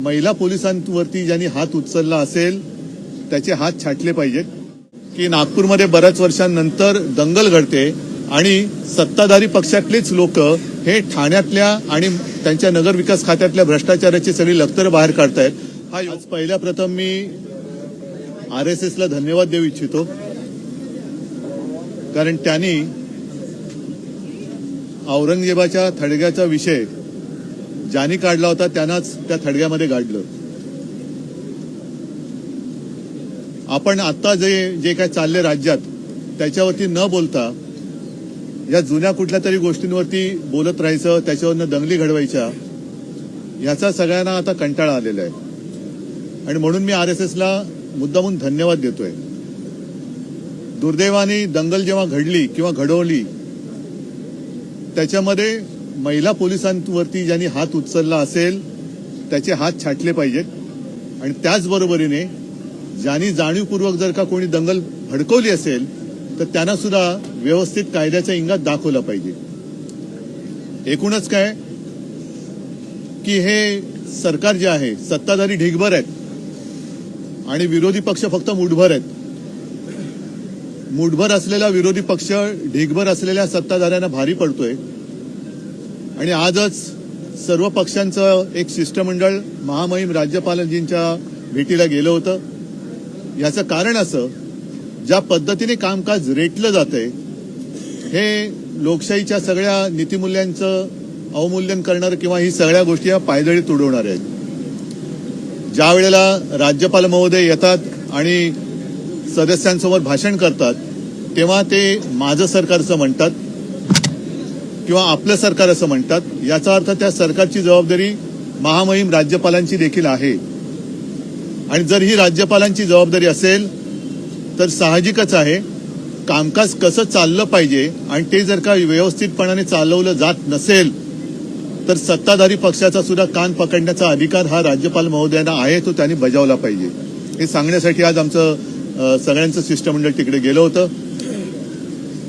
महिला पोलिसांवरती ज्यांनी हात उचलला असेल त्याचे हात छाटले पाहिजेत. की नागपूरमध्ये बऱ्याच वर्षांनंतर दंगल घडते आणि सत्ताधारी पक्षातलेच लोक हे ठाण्यातल्या आणि त्यांच्या नगर विकास खात्यातल्या भ्रष्टाचाराची सगळी लखतर बाहेर काढतायत. हा आज पहिल्या प्रथम मी आर एस एसला धन्यवाद देऊ इच्छितो. कारण त्यांनी औरंगजेबाच्या थडग्याचा विषय ज्यांनी काढला होता त्यांनाच त्या थडग्यामध्ये गाडलं. आपण आता जे जे काय चालले राज्यात त्याच्यावरती न बोलता या जुन्या कुठल्या तरी गोष्टींवरती बोलत राहायचं त्याच्यावरनं दंगली घडवायच्या याचा सगळ्यांना आता कंटाळा आलेला आहे. आणि म्हणून मी आर एस एसला मुद्दामून धन्यवाद देतोय. दुर्दैवाने दंगल जेव्हा घडली किंवा घडवली त्याच्यामध्ये महिला पोलिसांवरती ज्यांनी हात उचलला असेल त्याचे हात छाटले पाहिजेत. आणि त्याचबरोबरीने ज्यांनी जाणीवपूर्वक जर का कोणी दंगल भडकवली असेल तर त्यांना सुद्धा व्यवस्थित कायद्याचा इंगात दाखवला पाहिजे. एकूणच काय? की हे सरकार जे आहे सत्ताधारी ढिगभर आहेत. आणि विरोधी पक्ष फक्त मुठभर आहेत. मुठभर असलेला विरोधी पक्ष ढिगभर असलेल्या सत्ताधाऱ्यांना भारी पडतोय. आणि आजच सर्व पक्षांचं एक शिष्टमंडळ महामहिम राज्यपालांजींच्या भेटीला गेलं होतं. याचं कारण असं ज्या पद्धतीने कामकाज रेटलं जातंय हे लोकशाहीच्या सगळ्या नीतिमूल्यांचं अवमूल्यन करणार किंवा ही सगळ्या गोष्टी या पायदळी तुडवणार आहेत. ज्या वेळेला राज्यपाल महोदय येतात आणि सदस्यांसमोर भाषण करतात तेव्हा ते माझं सरकारचं म्हणतात. किंवा आपलं सरकार असं म्हणतात याचा अर्थ त्या सरकारची जबाबदारी महामहिम राज्यपालांची देखील आहे. आणि जर ही राज्यपालांची जबाबदारी असेल तर साहजिकच आहे कामकाज कसं चाललं पाहिजे आणि ते जर का व्यवस्थितपणाने चालवलं जात नसेल तर सत्ताधारी पक्षाचा सुद्धा कान पकडण्याचा अधिकार हा राज्यपाल महोदयांना आहे तो त्यांनी बजावला पाहिजे. हे सांगण्यासाठी आज आमचं सगळ्यांचं शिष्टमंडळ तिकडे गेलं होतं.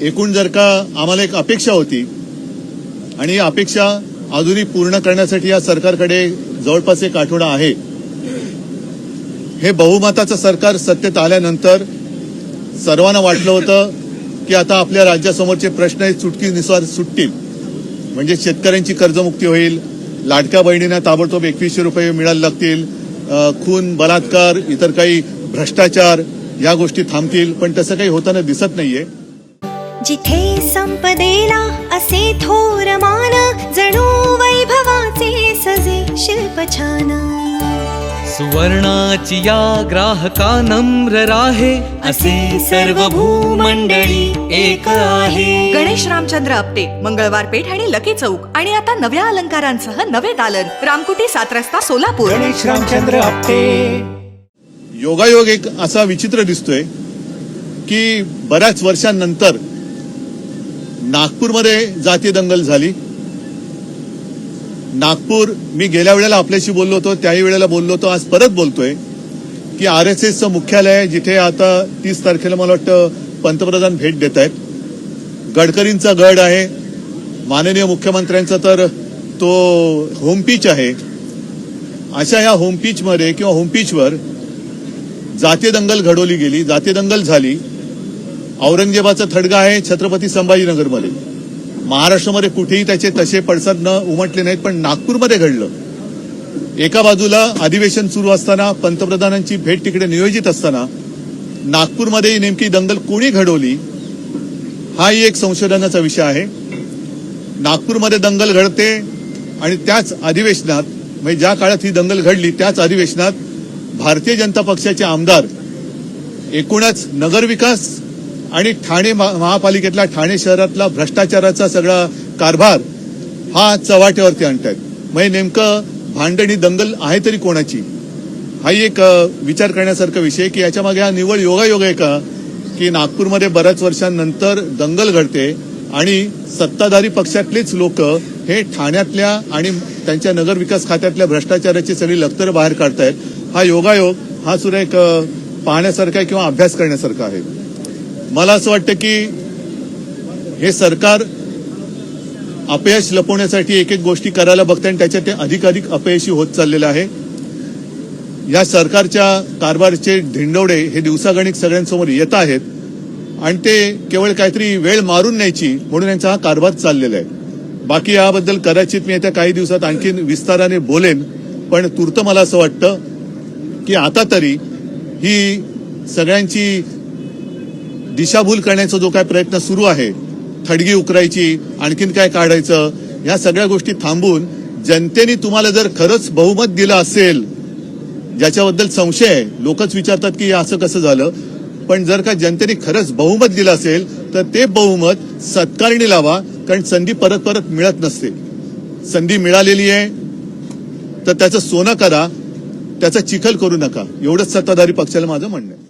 एकूण जर का आम्हाला एक अपेक्षा होती आणि अपेक्षा अजूनही पूर्ण करण्यासाठी या सरकारकडे जवळपास एक आठवडा आहे. हे बहुमताचं सरकार सत्तेत आल्यानंतर सर्वांना वाटलं होतं की आता आपल्या राज्यासमोरचे प्रश्न हे चुटकी निस्वार सुटतील. म्हणजे शेतकऱ्यांची कर्जमुक्ती होईल लाडक्या बहिणींना ताबडतोब एकवीसशे रुपये मिळायला लागतील खून बलात्कार इतर काही भ्रष्टाचार या गोष्टी थांबतील पण तसं काही होताना दिसत नाहीये. जिथे संपदेला असे थोर मान जणू वैभवाचे सजे शिल्प छान. सुवर्णाची या ग्राहका नम्र राहे असे सर्व भूमंडळी एक आहे. गणेश रामचंद्र आपटे मंगळवार पेठ आणि लकी चौक आणि आता नव्या अलंकारांसह नवे दालन रामकुटी सात रस्ता सोलापूर. गणेश रामचंद्र आपटे. योगायोग एक असा विचित्र दिसतोय की बऱ्याच वर्षांनंतर नागपूरमध्ये जाती दंगल झाली. नागपूर मी गेल्या वेळेला आपल्याशी बोललो होतो त्याही वेळेला बोललो होतो आज परत बोलतोय की आर एस एसचं मुख्यालय आहे जिथे आता तीस तारखेला मला वाटतं पंतप्रधान भेट देत आहेत. गडकरींचा गड आहे. माननीय मुख्यमंत्र्यांचा तर तो होमपीच आहे. अशा ह्या होमपीचमध्ये किंवा होमपीचवर जाती दंगल घडवली गेली. जाती दंगल झाली. औरंगजेबाचा थडगा आहे छत्रपती संभाजीनगरमध्ये. महाराष्ट्रामध्ये कुठेही त्याचे तसे पडसाद न उमटले नाहीत पण नागपूरमध्ये घडलं. एका बाजूला अधिवेशन सुरू असताना पंतप्रधानांची भेट तिकडे नियोजित असताना नागपूरमध्ये नेमकी दंगल कोणी घडवली हाही एक संशोधनाचा विषय आहे. नागपूरमध्ये दंगल घडते आणि त्याच अधिवेशनात म्हणजे ज्या काळात ही दंगल घडली त्याच अधिवेशनात भारतीय जनता पक्षाचे आमदार एकूणच नगरविकास आणि ठाणे महा- महापालिकेतला ठाणे शहरातला भ्रष्टाचाराचा सगळा कारभार हा चव्हाट्यावरती आणतायत. म्हणजे नेमकं भांडणी दंगल आहे तरी कोणाची? हा एक विचार करण्यासारखा विषय की याच्यामागे हा निवड योगायोग आहे का? की नागपूरमध्ये बऱ्याच वर्षांनंतर दंगल घडते आणि सत्ताधारी पक्षातलेच लोक हे ठाण्यातल्या आणि त्यांच्या नगर विकास खात्यातल्या भ्रष्टाचाराची सगळी लखतर बाहेर काढतायत. हा योगायोग हा सुद्धा एक पाहण्यासारखा आहे किंवा अभ्यास करण्यासारखा आहे? मला असं वाटतं की हे सरकार अपयश लपवण्यासाठी एक एक गोष्टी करायला बघते आणि त्याच्यात ते अधिकाधिक अपयशी होत चाललेलं आहे. या सरकारच्या कारभारचे धिंडवडे हे दिवसागणिक सगळ्यांसमोर येत आहेत आणि ते केवळ काहीतरी वेळ मारून न्यायची म्हणून यांचा हा कारभार चाललेला आहे. बाकी याबद्दल कदाचित मी येत्या काही दिवसात आणखीन विस्ताराने बोलेन पण तूर्त मला असं वाटतं की आता तरी ही सगळ्यांची दिशाभूल करण्याचा जो काय प्रयत्न सुरू आहे थडगी उकरायची आणखीन काय काढायचं ह्या सगळ्या गोष्टी थांबून जनतेने तुम्हाला जर खरंच बहुमत दिलं असेल ज्याच्याबद्दल संशय आहे लोकच विचारतात की असं कसं झालं पण जर का जनतेने खरंच बहुमत दिलं असेल तर ते बहुमत सत्कारणी लावा कारण संधी परत परत मिळत नसते. संधी मिळालेली आहे तर त्याचं सोनं करा त्याचा चिखल करू नका. एवढंच सत्ताधारी पक्षाला माझं म्हणणं आहे.